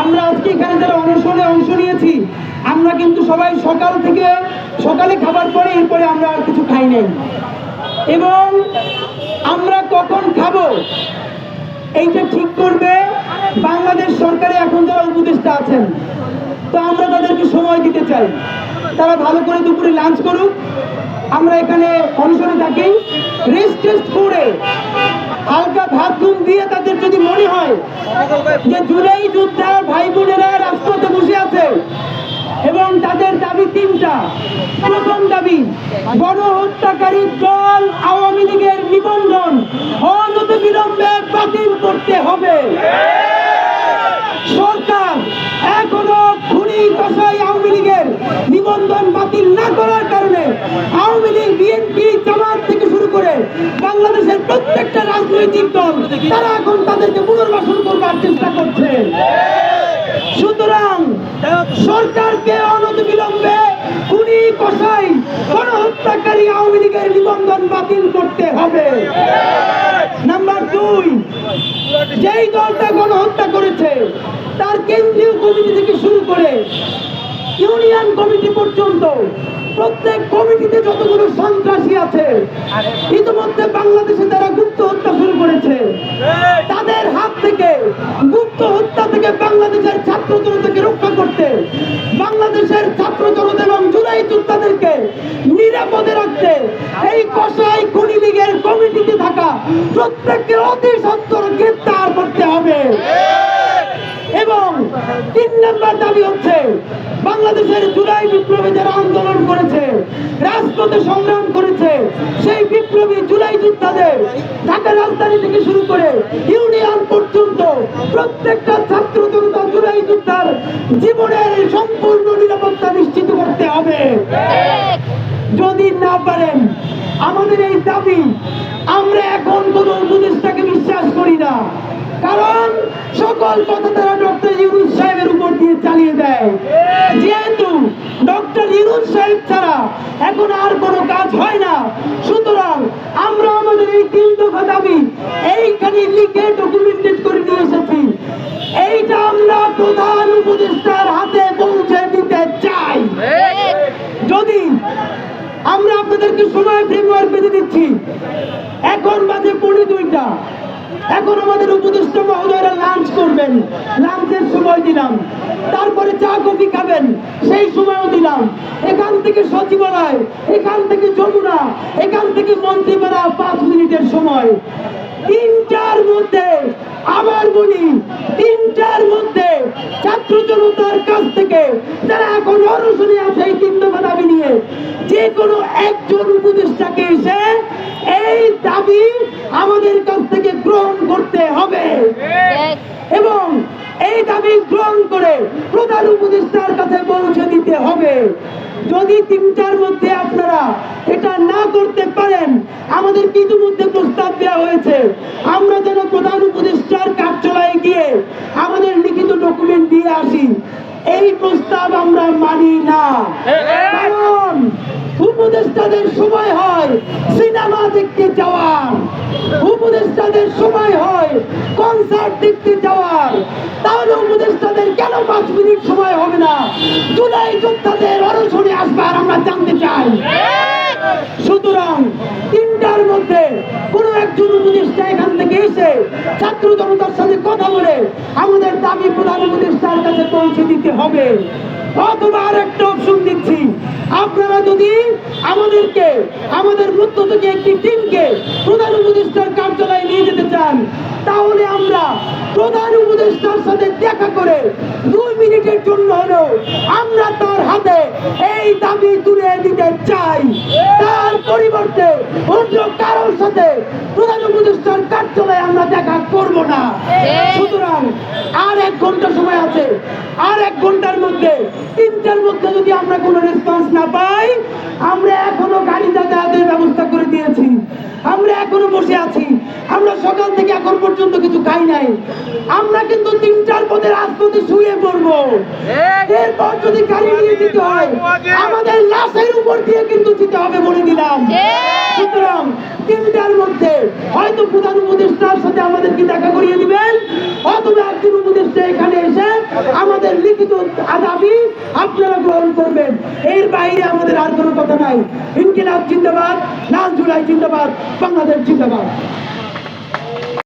আমরা আজকে এখানে যারা অনশনে অংশ নিয়েছি, আমরা কিন্তু সবাই সকাল থেকে সকালে খাবার পরে এরপরে আমরা আর কিছু খাই নাই। এবং আমরা কখন খাব, এইটা ঠিক করবে বাংলাদেশ সরকারে এখন যারা উপদেষ্টা আছেন। তো আমরা তাদেরকে সময় দিতে চাই। তারা ভালো করে দুপুরে লাঞ্চ করুক। আমরা এখানে অনশনে থাকি। রেস্ট টেস্ট করে হালকা ভাত ঘুম দিয়ে তাদের যদি মনে হয় যে জুলাই যোদ্ধার ভাই বোনেরা রাজপথে বসে আছে এবং তাদের দাবি তিনটা, প্রথম দাবি, গণহত্যাকারী দল আওয়ামী লীগের নিবন্ধন অনত বিলম্বে বাতিল করতে হবে। সরকার এখনও খুনি কষাই আওয়ামী লীগের নিবন্ধন বাতিল না করার কারণে আওয়ামী লীগ বিএনপি জামাত থেকে শুরু করে বাংলাদেশের প্রত্যেকটা রাজনৈতিক দল তারা এখন তাদেরকে পুনর্বাসন করবার চেষ্টা করছে। সুতরাং সরকারকে অনতিবিলম্বে খুনি কষাই গণহত্যাকারী আওয়ামী লীগের নিবন্ধন বাতিল করতে হবে। নাম্বার দুই, যেই দলটা গণহত্যা করেছে, তার কেন্দ্রীয় কমিটি থেকে শুরু করে ইউনিয়ন কমিটি পর্যন্ত প্রত্যেক কমিটিতে যতগুলো সন্ত্রাসী আছে, ইতিমধ্যে বাংলাদেশে তারা গুপ্ত হত্যা শুরু করেছে, তাদের হাত থেকে, গুপ্ত হত্যা থেকে বাংলাদেশের ছাত্র জনতাকে রক্ষা করতে, বাংলাদেশের ছাত্র জনতা এবং জুলাই যোদ্ধাদেরকে নিরাপদে রাখতে, এই কষাই খুনি লীগের কমিটিতে থাকা প্রত্যেককে অতি সত্তর গ্রেপ্তার করতে হবে এবং তিন নম্বর দাবি হচ্ছে বাংলাদেশের জুলাই বিপ্লবে যারা আন্দোলন করেছে রাজপথে সংগ্রাম করেছে, সেই বিপ্লবী জুলাই যোদ্ধাদের ঢাকা রাজধানী থেকে শুরু করে ইউনিয়ন পর্যন্ত প্রত্যেকটা ছাত্র জনতা জুলাই যোদ্ধার জীবনের সম্পূর্ণ নিরাপত্তা নিশ্চিত করতে হবে। যদি না পারেন, আমাদের এই দাবি, আমরা এখন কোন উপদেষ্টাকে বিশ্বাস করি না। কারণ সকল কথা তারা ডক্টর ইউনুস সাহেবের উপর দিয়ে চালিয়ে দেয় যেহেতু ডক্টর ইউনুস সাহেব ছাড়া এখন আর কোনো কাজ হয় না। সুতরাং আমরা আমাদের এই তিন দফা দাবি, এইখানে লিখে ডকুমেন্টেড করে নিয়ে এসেছি। এইটা আমরা প্রধান উপদেষ্টার হাতে পৌঁছে দিতে চাই। যদি আমরা আপনাদেরকে সময় ফ্রেমওয়ার্ক বেঁধে দিচ্ছি, এখন বাজে পৌনে দুইটা। এখন আমাদের উপদেষ্টা মহোদয়রা লাঞ্চ করবেন। লাঞ্চের সময় দিলাম। তারপরে চা, কফি খাবেন। সেই সময়ও দিলাম। এখান থেকে সচিবালয়, এখান থেকে যমুনা, এখান থেকে মন্ত্রীপাড়া পাঁচ মিনিটের সময়। তিনটার মধ্যে, আবার বলি, তিনটার মধ্যে ছাত্র জনতার কাছ থেকে, যারা এখন অনশনে আছে এই তিন দফা দাবি নিয়ে যে কোনো একজন উপদেষ্টাকে এসে এই দাবি আমাদের গ্রহণ করতে হবে। এবং এই দাবি গ্রহণ করে প্রধান উপদেষ্টার কাছে পৌঁছে দিতে হবে। যদি তিনটার মধ্যে আপনারা এটা না করতে পারেন আমাদের ইতিমধ্যে প্রস্তাব দেওয়া হয়েছে। আমরা যেন প্রধান উপদেষ্টার কার্যালয়ে গিয়ে আমাদের লিখিত ডকুমেন্ট দিয়ে আসি। এই প্রস্তাব আমরা মানি না। উপদেষ্টাদের সময় হয় সিনেমা দেখতে যাওয়ার। উপদেষ্টাদের সময় হয় কনসার্ট দেখতে যাওয়ার। তাহলে উপদেষ্টাদের কেন পাঁচ মিনিট সময় হবে না? জুলাই যোদ্ধাদের অনশনে আসবার আমরা জানতে চাই। সুতরাং তিনটার মধ্যে কোনো একজন উপদেষ্টা এখান থেকে এসে ছাত্র জনতার সাথে কথা বলে আমাদের দাবি প্রধান উপদেষ্টার কাছে পৌঁছে দিতে হবে। অথবা আর একটা অপশন দিচ্ছি আপনারা যদি আমাদেরকে আমাদের মধ্য থেকে একটি টিমকে প্রধান উপদেষ্টার কার্যালয়ে নিয়ে যেতে চান। তাহলে আমরা প্রধান উপদেষ্টার সাথে দেখা করে দুই মিনিটের জন্য হলেও আমরা তার হাতে এই দাবি তুলে দিতে চাই। তার পরিবর্তে অন্য কারোর সাথে প্রধান উপদেষ্টার কার্যালয়ে আমরা দেখা করব না। সুতরাং আর এক ঘণ্টা সময় আছে। আর এক ঘণ্টার মধ্যে, তিনটার মধ্যে যদি আমরা কোনো রেসপন্স না পাই, আমরা এখনও গাড়ি যাতায়াতের ব্যবস্থা করে দিয়েছি করেছি আমরা এখনও বসে আছি। আমরা সকাল থেকে এখন পর্যন্ত কিছু খাই নাই। আমরা কিন্তু তিনটার পথে রাজপথে শুয়ে পড়ব। এরপর যদি গাড়ি নিয়ে যেতে হয়, আমাদের লাশের উপর দিয়ে কিন্তু যেতে হবে বলে দিলাম। সুতরাং তিনটার মধ্যে হয়তো প্রধান উপদেষ্টার সাথে আমাদেরকে দেখা করিয়ে দিবেন, অথবা একজন উপদেষ্টা এখানে এসে আমাদের লিখিত দাবি আপনারা গ্রহণ করবেন। এর বাইরে আমাদের আর কোনো কথা নাই। ইনকিলাব জিন্দাবাদ, লাল জুলাই জিন্দাবাদ, বাংলাদেশ জিন্দাবাদ।